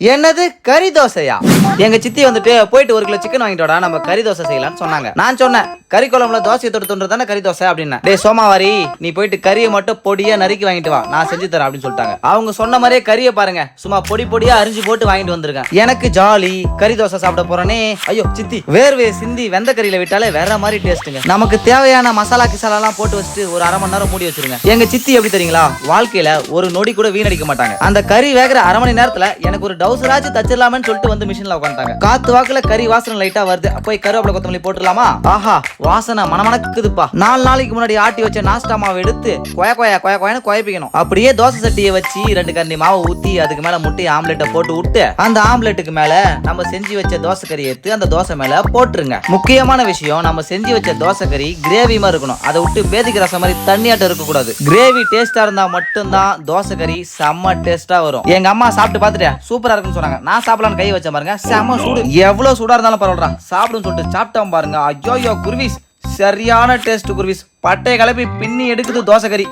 என்னது கறி தோசையா? எங்க சித்தி வந்துட்டு போயிட்டு ஒரு கிலோ சிக்கன் வாங்கிட்டு வாடா நம்ம கறி தோசை செய்யலாம்னு சொன்னாங்க. நான் சொன்னேன் கறி குழம்புல தோசையை தொட்டு தானே கறி தோசை அப்படின்னு டே சோமாவாரி நீ போயிட்டு கறியை மட்டும் பொடியா நறுக்கி வாங்கிட்டு வா நான் செஞ்சு தரேன் அப்படின்னு சொல்லிட்டாங்க. அவங்க சொன்ன மாதிரியே கறியை பாருங்க சும்மா பொடி பொடியா அரிஞ்சு போட்டு வாங்கிட்டு வந்திருக்கேன். எனக்கு ஜாலி கறி தோசை சாப்பிட போறேனே. ஐயோ சித்தி வேர்வே சிந்தி வெந்த கறியில விட்டாலே வேற மாதிரி டேஸ்ட்டுங்க நமக்கு தேவையான மசாலா கிசாலா எல்லாம் போட்டு வச்சுட்டு ஒரு அரை மணி நேரம் மூடி வச்சிருங்க. எங்க சித்தி எப்படி தெரியுங்களா வாழ்க்கையில ஒரு நொடி கூட வீணடிக்க மாட்டாங்க. அந்த கறி வேகிற அரை மணி நேரத்துல எனக்கு ஒரு டவுசராச்சும் தச்சிடலாமேன்னு சொல்லிட்டு வந்து மிஷின்ல உட்காந்துட்டாங்க. காத்து வாக்குல கறி வாசனை லைட்டா வருது. போய் கருவேப்பிலை கொத்தமல்லி போட்டுடலாமா? ஆஹா வாசனை மனமணக்குதுப்பா. நாலு நாளைக்கு முன்னாடி ஆட்டி வச்ச நாஸ்டா மாவு எடுத்து கொய கொய கொய கொயன்னு குழப்பிக்கணும். அப்படியே தோசை சட்டியை வச்சு ரெண்டு கரண்டி மாவு ஊத்தி அதுக்கு மேல முட்டை ஆம்லெட்டை போட்டு விட்டு அந்த ஆம்லெட்டுக்கு மேல நம்ம செஞ்சு வச்ச தோசை கறி எடுத்து அந்த தோசை மேல போட்டுருங்க. முக்கியமான விஷயம் நம்ம செஞ்சு வச்ச தோசை கறி கிரேவி மாதிரி இருக்கணும். அதை விட்டு பேதிக்கு ரசம் மாதிரி தண்ணியாட்டம் இருக்க கூடாது கிரேவி டேஸ்டா இருந்தா மட்டும்தான் தோசை கறி செம்ம டேஸ்டா வரும். எங்க அம்மா சாப்பிட்டு பாத்துட்டேன் சூப்பரா இருக்குன்னு சொன்னாங்க. நான் சாப்பிடலான்னு கை வச்ச பாருங்க. செம்ம சூடு. எவ்வளவு சூடா இருந்தாலும் பரவாயில்ல சாப்பிடுன்னு சொல்லிட்டு சாப்பிட்டோம் பாருங்க. ஐயோ குருவிஸ். சரியான டேஸ்ட் குருவிஸ். பட்டையை கிளப்பி பின்னி எடுக்குது தோசை கறி